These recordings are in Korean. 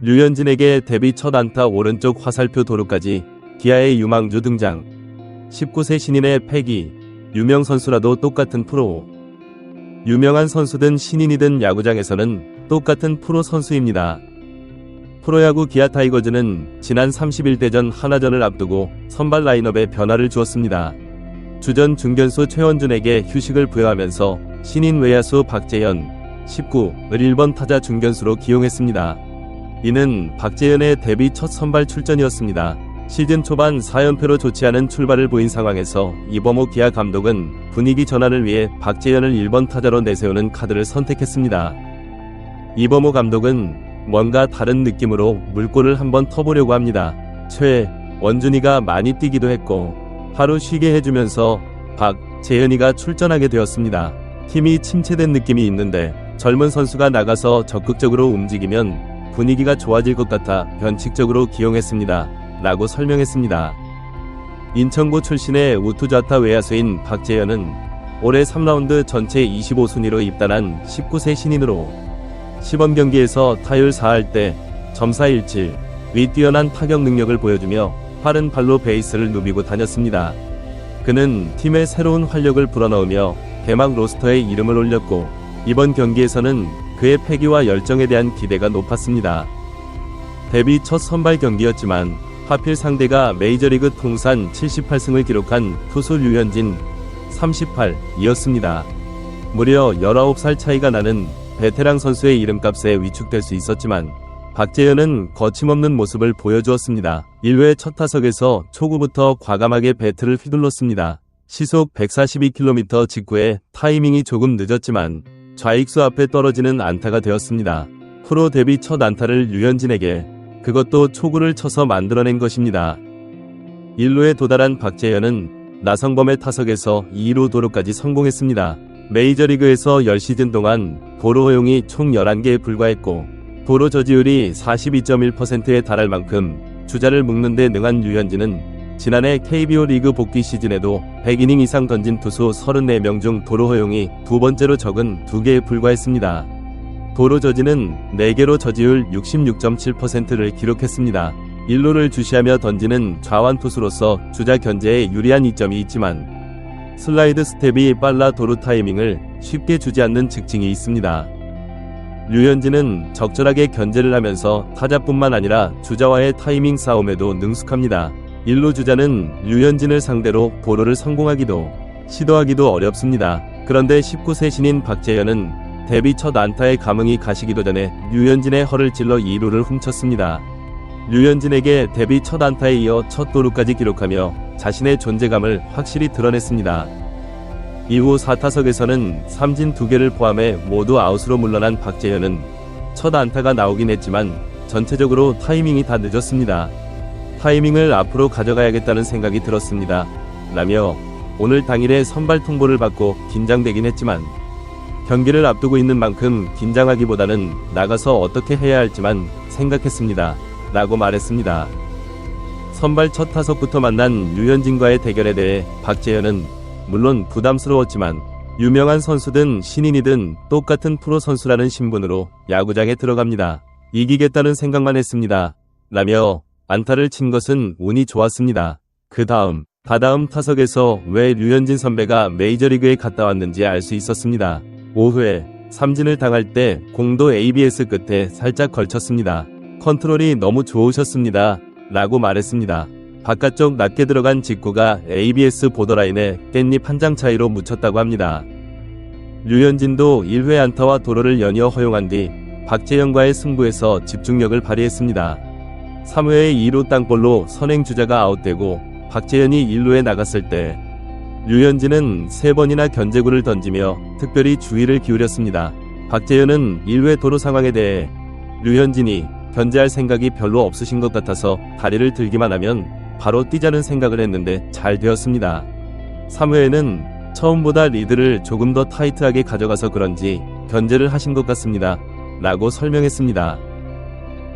류현진에게 데뷔 첫 안타 오른쪽 화살표 도루까지 기아의 유망주 등장. 19세 신인의 패기. 유명 선수라도 똑같은 프로. 유명한 선수든 신인이든 야구장에서는 똑같은 프로 선수입니다. 프로야구 기아 타이거즈는 지난 31대전 하나전을 앞두고 선발 라인업에 변화를 주었습니다. 주전 중견수 최원준에게 휴식을 부여하면서 신인 외야수 박재현 19을 1번 타자 중견수로 기용했습니다. 이는 박재현의 데뷔 첫 선발 출전이었습니다. 시즌 초반 4연패로 좋지 않은 출발을 보인 상황에서 이범호 기아 감독은 분위기 전환을 위해 박재현을 1번 타자로 내세우는 카드를 선택했습니다. 이범호 감독은 뭔가 다른 느낌으로 물꼬를 한번 터보려고 합니다. 최 원준이가 많이 뛰기도 했고 하루 쉬게 해주면서 박재현이가 출전하게 되었습니다. 팀이 침체된 느낌이 있는데 젊은 선수가 나가서 적극적으로 움직이면 분위기가 좋아질 것 같아 변칙적으로 기용했습니다. 라고 설명했습니다. 인천고 출신의 우투자타 외야수인 박재현은 올해 3라운드 전체 25순위로 입단한 19세 신인으로 시범 경기에서 타율 4할 때 점사 17, 위 뛰어난 타격 능력을 보여주며 빠른 발로 베이스를 누비고 다녔습니다. 그는 팀의 새로운 활력을 불어넣으며 개막 로스터에 이름을 올렸고 이번 경기에서는 그의 패기와 열정에 대한 기대가 높았습니다. 데뷔 첫 선발 경기였지만 하필 상대가 메이저리그 통산 78승을 기록한 투수 류현진 38이었습니다. 무려 19살 차이가 나는 베테랑 선수의 이름값에 위축될 수 있었지만 박재현은 거침없는 모습을 보여주었습니다. 1회 첫 타석에서 초구부터 과감하게 배트를 휘둘렀습니다. 시속 142km 직구에 타이밍이 조금 늦었지만 좌익수 앞에 떨어지는 안타가 되었습니다. 프로 데뷔 첫 안타를 류현진에게 그것도 초구를 쳐서 만들어낸 것입니다. 1루에 도달한 박재현은 나성범의 타석에서 2루 도루까지 성공했습니다. 메이저리그에서 10시즌 동안 도로 허용이 총 11개에 불과했고 도로 저지율이 42.1%에 달할 만큼 주자를 묶는 데 능한 류현진은 지난해 KBO 리그 복귀 시즌에도 100이닝 이상 던진 투수 34명 중 도로 허용이 두 번째로 적은 2개에 불과했습니다. 도로 저지는 4개로 저지율 66.7%를 기록했습니다. 1루를 주시하며 던지는 좌완 투수로서 주자 견제에 유리한 이점이 있지만 슬라이드 스텝이 빨라 도루 타이밍을 쉽게 주지 않는 특징이 있습니다. 류현진은 적절하게 견제를 하면서 타자뿐만 아니라 주자와의 타이밍 싸움에도 능숙합니다. 1루 주자는 류현진을 상대로 보로를 성공하기도 시도하기도 어렵습니다. 그런데 19세 신인 박재현은 데뷔 첫 안타의 감흥이 가시기도 전에 류현진의 허를 찔러 2루를 훔쳤습니다. 류현진에게 데뷔 첫 안타에 이어 첫 도루까지 기록하며 자신의 존재감을 확실히 드러냈습니다. 이후 4타석에서는 삼진 2개를 포함해 모두 아웃으로 물러난 박재현은 첫 안타가 나오긴 했지만 전체적으로 타이밍이 다 늦었습니다. 타이밍을 앞으로 가져가야겠다는 생각이 들었습니다. 라며 오늘 당일에 선발 통보를 받고 긴장되긴 했지만 경기를 앞두고 있는 만큼 긴장하기보다는 나가서 어떻게 해야 할지만 생각했습니다. 라고 말했습니다. 선발 첫 타석부터 만난 류현진과의 대결에 대해 박재현은 물론 부담스러웠지만 유명한 선수든 신인이든 똑같은 프로 선수라는 신분으로 야구장에 들어갑니다. 이기겠다는 생각만 했습니다. 라며 안타를 친 것은 운이 좋았습니다. 그 다음, 다다음 타석에서 왜 류현진 선배가 메이저리그에 갔다 왔는지 알 수 있었습니다. 5회, 삼진을 당할 때 공도 ABS 끝에 살짝 걸쳤습니다. 컨트롤이 너무 좋으셨습니다. 라고 말했습니다. 바깥쪽 낮게 들어간 직구가 ABS 보더라인에 깻잎 한 장 차이로 묻혔다고 합니다. 류현진도 1회 안타와 도로를 연이어 허용한 뒤 박재영과의 승부에서 집중력을 발휘했습니다. 3회의 2루 땅볼로 선행 주자가 아웃되고 박재현이 1루에 나갔을 때 류현진은 3번이나 견제구를 던지며 특별히 주의를 기울였습니다. 박재현은 1회 도로 상황에 대해 류현진이 견제할 생각이 별로 없으신 것 같아서 다리를 들기만 하면 바로 뛰자는 생각을 했는데 잘 되었습니다. 3회에는 처음보다 리드를 조금 더 타이트하게 가져가서 그런지 견제를 하신 것 같습니다. 라고 설명했습니다.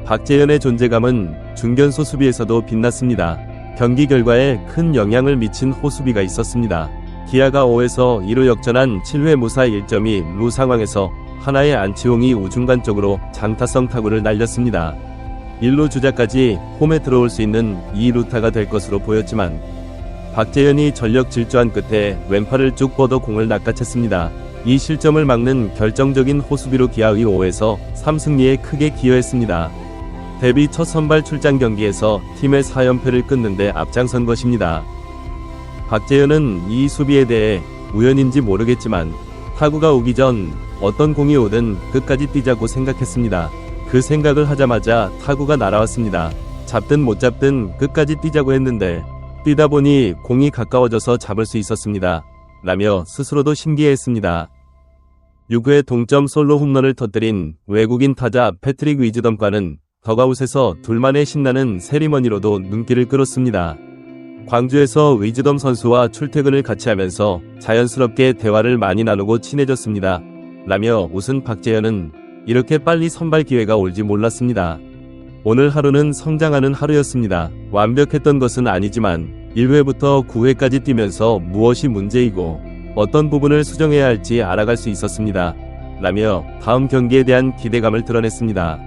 박재현의 존재감은 중견수 수비에서도 빛났습니다. 경기 결과에 큰 영향을 미친 호수비가 있었습니다. 기아가 5에서 2루 역전한 7회 무사 1점이 루 상황에서 하나의 안치홍이 우중간 쪽으로 장타성 타구를 날렸습니다. 1루 주자까지 홈에 들어올 수 있는 2루타가 될 것으로 보였지만 박재현이 전력 질주한 끝에 왼팔을 쭉 뻗어 공을 낚아챘습니다. 이 실점을 막는 결정적인 호수비로 기아의 5에서 3승리에 크게 기여했습니다. 데뷔 첫 선발 출장 경기에서 팀의 4연패를 끊는데 앞장선 것입니다. 박재현은 이 수비에 대해 우연인지 모르겠지만 타구가 오기 전 어떤 공이 오든 끝까지 뛰자고 생각했습니다. 그 생각을 하자마자 타구가 날아왔습니다. 잡든 못 잡든 끝까지 뛰자고 했는데 뛰다 보니 공이 가까워져서 잡을 수 있었습니다. 라며 스스로도 신기해했습니다. 6회 동점 솔로 홈런을 터뜨린 외국인 타자 패트릭 위즈덤과는 더가웃에서 둘만의 신나는 세리머니로도 눈길을 끌었습니다. 광주에서 위즈덤 선수와 출퇴근을 같이 하면서 자연스럽게 대화를 많이 나누고 친해졌습니다. 라며 웃은 박재현은 이렇게 빨리 선발 기회가 올지 몰랐습니다. 오늘 하루는 성장하는 하루였습니다. 완벽했던 것은 아니지만 1회부터 9회까지 뛰면서 무엇이 문제이고 어떤 부분을 수정해야 할지 알아갈 수 있었습니다. 라며 다음 경기에 대한 기대감을 드러냈습니다.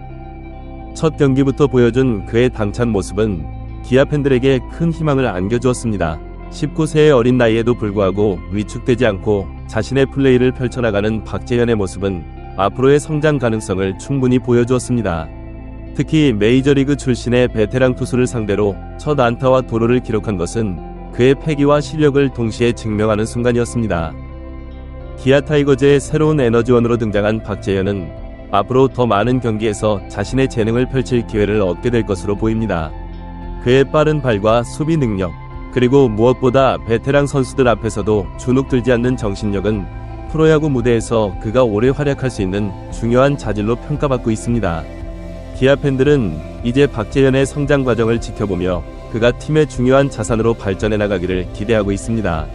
첫 경기부터 보여준 그의 당찬 모습은 기아 팬들에게 큰 희망을 안겨주었습니다. 19세의 어린 나이에도 불구하고 위축되지 않고 자신의 플레이를 펼쳐나가는 박재현의 모습은 앞으로의 성장 가능성을 충분히 보여주었습니다. 특히 메이저리그 출신의 베테랑 투수를 상대로 첫 안타와 도루를 기록한 것은 그의 패기와 실력을 동시에 증명하는 순간이었습니다. 기아 타이거즈의 새로운 에너지원으로 등장한 박재현은 앞으로 더 많은 경기에서 자신의 재능을 펼칠 기회를 얻게 될 것으로 보입니다. 그의 빠른 발과 수비 능력, 그리고 무엇보다 베테랑 선수들 앞에서도 주눅들지 않는 정신력은 프로야구 무대에서 그가 오래 활약할 수 있는 중요한 자질로 평가받고 있습니다. 기아 팬들은 이제 박재현의 성장 과정을 지켜보며 그가 팀의 중요한 자산으로 발전해 나가기를 기대하고 있습니다.